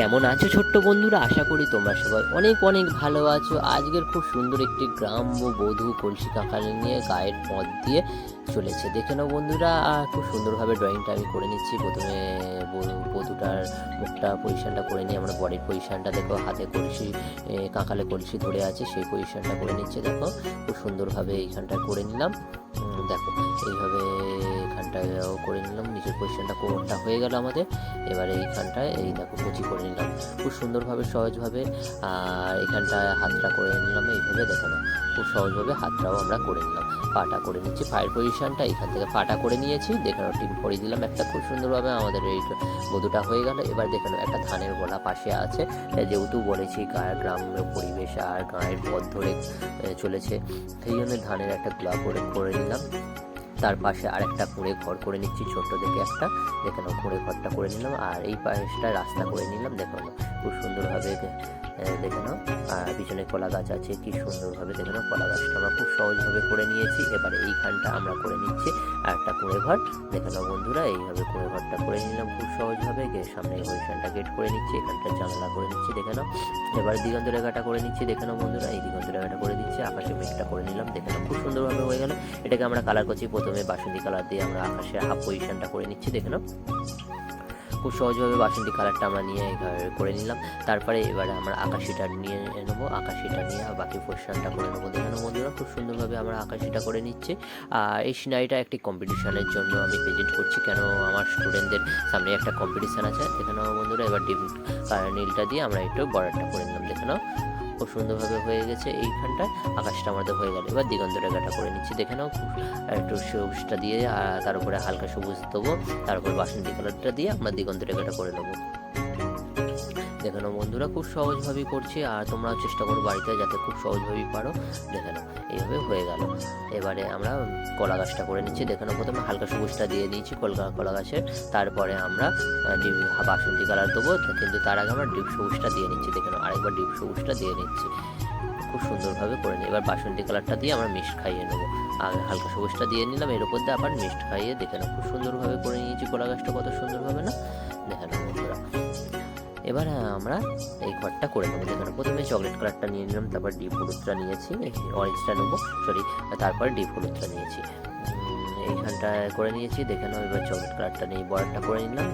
কেমন আছো ছোট্ট বন্ধুরা? আশা করি তোমরা সবাই অনেক অনেক ভালো আছো। আজকের খুব সুন্দর একটি গ্রাম্য বধূ কলসি কাঁকালে নিয়ে গায়ের পথ দিয়ে চলেছে। দেখে নাও বন্ধুরা খুব সুন্দরভাবে ড্রয়িংটা আমি করে নিচ্ছি। প্রথমে বধূ- বধূটার মুখটা পজিশনটা করে নিয়ে আমরা বডির পজিশানটা দেখো, হাতে কলসি কাঁকালে কলসি ধরে আছে, সেই পজিশানটা করে নিচ্ছে। দেখো, খুব সুন্দরভাবে এইখানটা করে নিলাম। দেখো, এইভাবে এখানটাও করে নিলাম। নিচের পজিশনটা কোমরটা হয়ে গেল আমাদের? এবারে এইখানটায় এই দেখো, কুচি করে নিলাম। খুব সুন্দরভাবে, সহজভাবে আর এখানটায় হাতটা করে নিলাম। এইভাবে দেখো না, খুব সহজভাবে হাতটাও আমরা করে নিলাম। পাটা করে নিচ্ছি। পায়ের পজিশনটা এখান থেকে পাটা করে নিয়েছি। দেখানো টিম করে দিলাম একটা। খুব সুন্দরভাবে আমাদের এই বধুটা হয়ে গেল। এবার দেখানো একটা ধানের গোলা পাশে আছে। যেহেতু বলেছি গ্রাম্য পরিবেশ আর গায়ের পথ ধরে চলেছে। সেই জন্য ধানের একটা গোলা করে করে নিলাম। তার পাশে আরেকটা করে ঘর করে নিচ্ছি, ছোট্ট দেখে একটা। যেখানে কুঁড়ে ঘরটা করে নিলাম, আর এই পাশটা রাস্তা করে নিলাম, দেখো। খুব সুন্দরভাবে দেখে নাও। আর পিছনে কলা গাছ আছে, কি সুন্দরভাবে দেখে নাও। কলা গাছটা আমরা খুব সহজভাবে করে নিয়েছি। এবারে এইখানটা আমরা করে নিচ্ছি আর একটা কুঁড়ে ঘর দেখে নাও বন্ধুরা, এইভাবে কুঁড়ে ঘরটা করে নিলাম খুব সহজভাবে। গে সামনে পজিশনটা গেট করে নিচ্ছি, এখানটা জানালা করে নিচ্ছি, দেখে নাও। এবার দিগন্ত রেখাটা করে নিচ্ছি, দেখে নাও বন্ধুরা, এই দিগন্ত রেখাটা করে দিচ্ছি, আকাশে মেঘটা করে নিলাম, দেখে নাও খুব সুন্দরভাবে হয়ে গেল। এটাকে আমরা কালার করছি, প্রথমে বাসন্তী কালার দিয়ে আমরা আকাশে হাফ পজিশনটা করে নিচ্ছি, দেখে নাও। খুব সহজভাবে বাসন্তী কালারটা আমরা নিয়ে করে নিলাম। তারপরে এবারে আমরা আকাশিটা নিয়ে নেব, আকাশিটা নিয়ে বাকি পোর্শনটা করে নেব। দেখানো বন্ধুরা, খুব সুন্দরভাবে আমরা আকাশিটা করে নিচ্ছে। আর এই সিনারিটা একটি কম্পিটিশনের জন্য আমি প্রেজেন্ট করছি, কেন আমার স্টুডেন্টদের সামনে একটা কম্পিটিশান আছে। দেখানো বন্ধুরা, এবার ডিম নীলটা দিয়ে আমরা একটু বর্ডারটা করে নিলাম। দেখে নাও। খুব সুন্দরভাবে হয়ে গেছে এইখানটায়। আকাশটা আমাদের হয়ে গেল। এবার দিগন্ত রেখাটা করে নিচ্ছি। দেখে নাও, খুব একটু সবুজটা দিয়ে তার উপরে হালকা সবুজ দেবো। তার উপর বাসন্তী কালারটা দিয়ে আমরা দিগন্ত রেখাটা করে নেব। দেখে নাও বন্ধুরা, খুব সহজভাবেই করছি আর তোমরাও চেষ্টা করো বাড়িতে যাতে খুব সহজভাবেই পারো, দেখে নাও। এইভাবে হয়ে গেল। এবারে আমরা কলা গাছটা করে নিচ্ছি। দেখে নাও, প্রথমে হালকা সবুজটা দিয়ে দিয়েছি কলকা কলা গাছের। তারপরে আমরা বাসন্তী কালার দেবো। কিন্তু তার আগে আমরা ডিপ সবুজটা দিয়ে নিচ্ছি। দেখে নাও, আরেকবার ডিপ সবুজটা দিয়ে নিচ্ছি। খুব সুন্দরভাবে করে নিই। এবার বাসন্তী কালারটা দিয়ে আমরা মিক্সড খাইয়ে নেব। আর হালকা সবুজটা দিয়ে নিলাম। এর উপর দিয়ে আবার মিক্সড খাইয়ে দেখে নাও, খুব সুন্দরভাবে করে নিয়েছি কলা গাছটা। কত সুন্দরভাবে না? দেখে নাও বন্ধুরা। এবার আমরা এই ঘরটা করে নেব। যেখানে প্রথমে চকলেট কালারটা নিয়ে নিলাম, তারপর ডিপ হলুদটা নিয়েছি অরেঞ্জটা নেব সরি তারপর ডিপ হলুদটা নিয়েছি। এইখানটা করে নিয়েছি, দেখে নাও, এবার চকলেট কালারটা নিয়ে বর্ডারটা করে নিলাম।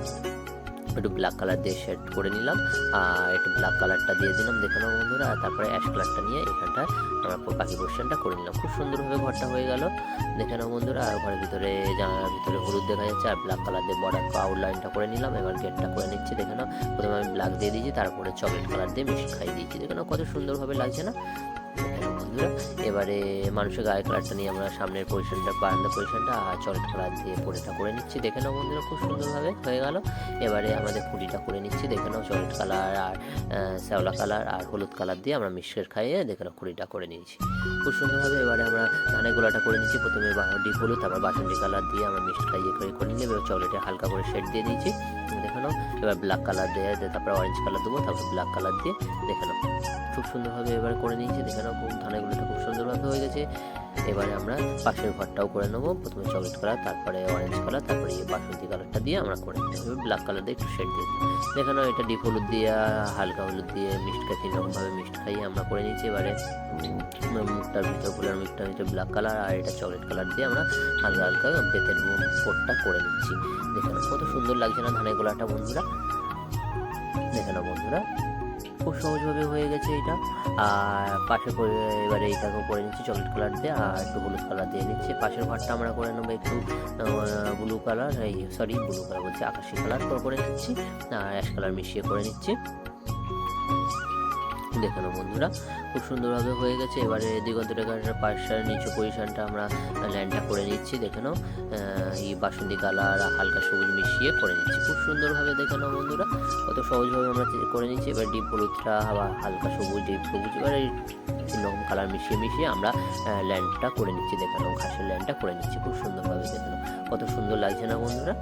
একটু ব্ল্যাক কালার দিয়ে শেড করে নিলাম। আর একটু ব্ল্যাক কালারটা দিয়ে দিলাম, দেখে নাও বন্ধুরা। আর তারপরে অ্যাশ কালারটা নিয়ে এখানটা আমরা বাকি পোর্শনটা করে নিলাম। খুব সুন্দরভাবে ঘরটা হয়ে গেল। দেখে নাও বন্ধুরা, আর ঘরের ভিতরে, জানালার ভিতরে হলুদ দেখা যাচ্ছে। আর ব্ল্যাক কালার দিয়ে বর্ডার আউটলাইনটা করে নিলাম। এবার গেটটা করে নিচ্ছি, দেখে নাও। প্রথমে আমি ব্ল্যাক দিয়ে দিয়েছি, তারপরে চকলেট কালার দিয়ে মিক্স খাই দিয়েছি। দেখে নাও কত সুন্দরভাবে লাগছে না? বন্ধুরা এবারে মানুষের গায়ের কালারটা নিয়ে আমরা সামনের পজিশনটা বারান্দা পজিশনটা আর চকলেট কালার দিয়ে পরেটা করে নিচ্ছি। দেখে নাও বন্ধুরা, খুব সুন্দরভাবে হয়ে গেল। এবারে আমাদের খুঁটিটা করে নিচ্ছি। দেখে নাও চকলেট কালার আর শ্যাওলা কালার আর হলুদ কালার দিয়ে আমরা মিক্সের খাইয়ে দেখে নাও খুঁটিটা করে নিয়েছি। খুব সুন্দরভাবে এবারে আমরা ধানের গোলাটা করে নিচ্ছি। প্রথমে ডিপ হলুদ, তারপর বাসন্তী কালার দিয়ে আমরা মিক্সড খাইয়ে করে করে নিয়ে এবার চকলেটে হালকা করে শেড দিয়ে দিয়েছি। দেখে নাও, এবার ব্ল্যাক কালার দিয়ে দিয়ে তারপর অরেঞ্জ কালার দেবো, তারপর ব্ল্যাক কালার দিয়ে দেখে নাও। খুব সুন্দরভাবে এবার করে নিয়েছি। দেখে নাও খুব ধানের গোলাটা খুব সুন্দরভাবে হয়ে গেছে। এবারে আমরা পাশের ঘরটাও করে নেব। প্রথমে চকলেট কালার তারপরে অরেঞ্জ কালার তারপরে এই বাসন্তী কালারটা দিয়ে আমরা করে এবার ব্ল্যাক কালার দিয়ে একটু শেড দিয়ে নাও এটা ডিপ হলুদ দিয়ে, হালকা হলুদ দিয়ে মিক্সড খাই তিন রকমভাবে মিক্সড খাইয়ে আমরা করে নিয়েছি। এবারে মুখটার ভিতর, ফুলের মুখটার ভিতরে ব্ল্যাক কালার আর এটা চকলেট কালার দিয়ে আমরা হালকা হালকা বেতের কোটটা করে নিচ্ছি। দেখে কত সুন্দর লাগছে না ধানের গোলাটা, বন্ধুরা? দেখে বন্ধুরা। খুব সহজভাবে হয়ে গেছে এটা। আর পাশে করে এবারে এইটাকেও করে নিচ্ছি চকলেট কালার দিয়ে আর একটু হলুদ কালার দিয়ে নিচ্ছে। পাশের ভাতটা আমরা করে নেব একটু ব্লু কালার এই সরি ব্লু কালার বলছি, আকাশি কালার করে নিচ্ছি, আর অ্যাশ কালার মিশিয়ে করে নিচ্ছি। দেখে নাও বন্ধুরা। খুব সুন্দরভাবে হয়ে গেছে। এবারে দিগন্ত রেখার পাশের নিচু পজিশনটা আমরা ল্যান্ডটা করে নিচ্ছি, দেখে নাও। এই বাসন্তী কালার হালকা সবুজ মিশিয়ে করে নিচ্ছি। খুব সুন্দরভাবে দেখে নাও বন্ধুরা। কত সহজভাবে আমরা করে নিচ্ছি। এবার ডিপ হলুদটা আবার হালকা সবুজ, ডিপ সবুজ, এবার তিন রকম কালার মিশিয়ে মিশিয়ে আমরা ল্যান্ডটা করে নিচ্ছি। দেখানো ঘাসের ল্যান্ডটা করে নিচ্ছি। খুব সুন্দরভাবে দেখানো কত সুন্দর লাগছে না বন্ধুরা?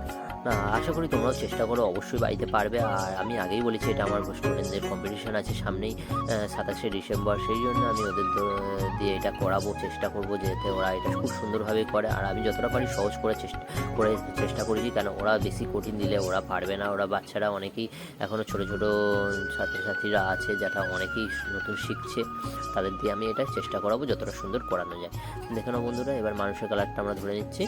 না, আশা করি তোমরাও চেষ্টা করো, অবশ্যই বাড়িতে পারবে। আর আমি আগেই বলেছি, এটা আমার স্টুডেন্টদের কম্পিটিশান আছে সামনেই সাতাশে ডিসেম্বর, সেই জন্য আমি ওদের দিয়ে এটা করাবো, চেষ্টা করব যাতে ওরা এটা খুব সুন্দরভাবে করে। আর আমি যতটা পারি সহজ করে চেষ্টা করে চেষ্টা করেছি, কেন ওরা বেশি কঠিন দিলে ওরা পারবে না। ওরা বাচ্চারা অনেকেই এখনও ছোটো ছোটো ছাত্রছাত্রীরা আছে যেটা অনেকেই নতুন শিখছে, তাদের দিয়ে আমি এটা চেষ্টা করাবো যতটা সুন্দর করানো যায়। দেখে নাও বন্ধুরা, এবার মানুষের কালারটা আমরা ধরে নিচ্ছি।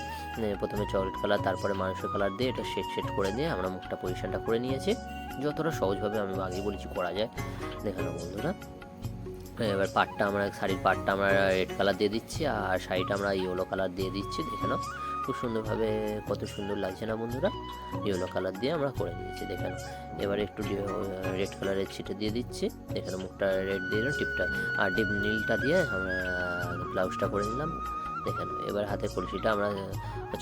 প্রথমে চকলেট কালার তারপরে মানুষের কালার দিয়ে এটা শেড শেড করে দিয়ে আমরা মুখটা পজিশনটা করে নিয়েছি। যতটা সহজভাবে আমি আগেই বলেছি করা যায়। দেখে নাও বন্ধুরা। এবার পাটটা আমরা, শাড়ির পাটটা আমরা রেড কালার দিয়ে দিচ্ছি আর শাড়িটা আমরা ইয়েলো কালার দিয়ে দিচ্ছি। দেখে নাও, খুব সুন্দরভাবে কত সুন্দর লাগছে না বন্ধুরা? ইয়েলো কালার দিয়ে আমরা করে নিয়েছি, দেখে নাও। এবার একটু রেড কালারের ছিটে দিয়ে দিচ্ছি। দেখে নাও, মুখটা রেড দিয়ে টিপটা। আর ডিপ নীলটা দিয়ে আমরা ব্লাউজটা করে নিলাম। দেখে নাও এবার হাতে কলসিটা আমরা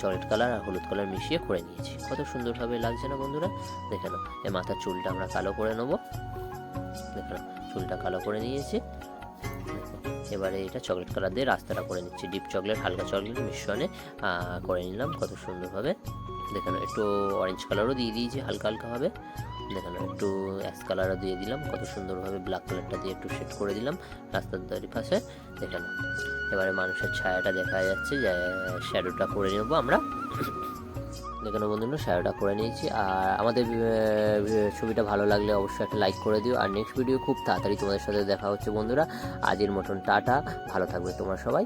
চকলেট কালার আর হলুদ কালার মিশিয়ে করে নিয়েছি। কত সুন্দরভাবে লাগছে না বন্ধুরা? দেখে নাও এই মাথার চুলটা আমরা কালো করে নেব। দেখে নাও, চুলটা কালো করে নিয়েছি। এবারে এটা চকলেট কালার দিয়ে রাস্তাটা করে নিচ্ছি। ডিপ চকলেট, হালকা চকলেট মিশ্রণে করে নিলাম কত সুন্দরভাবে। দেখেন একটু অরেঞ্জ কালারও দিয়ে দিয়েছি, হালকা হালকাভাবে দেখানো, একটু অ্যাশ কালারও দিয়ে দিলাম। কত সুন্দরভাবে ব্ল্যাক কালারটা দিয়ে একটু সেট করে দিলাম রাস্তার দুই পাশে দেখানো, এবারে মানুষের ছায়াটা দেখা যাচ্ছে যে শ্যাডোটা করে নেব আমরা। দেখানো বন্ধুরা শ্যাডোটা করে নিয়েছি। আর আমাদের ছবিটা ভালো লাগলে অবশ্যই একটা লাইক করে দিও। আর নেক্সট ভিডিও খুব তাড়াতাড়ি তোমাদের সাথে দেখা হচ্ছে বন্ধুরা। আজের মতন টাটা, ভালো থাকবে তোমরা সবাই।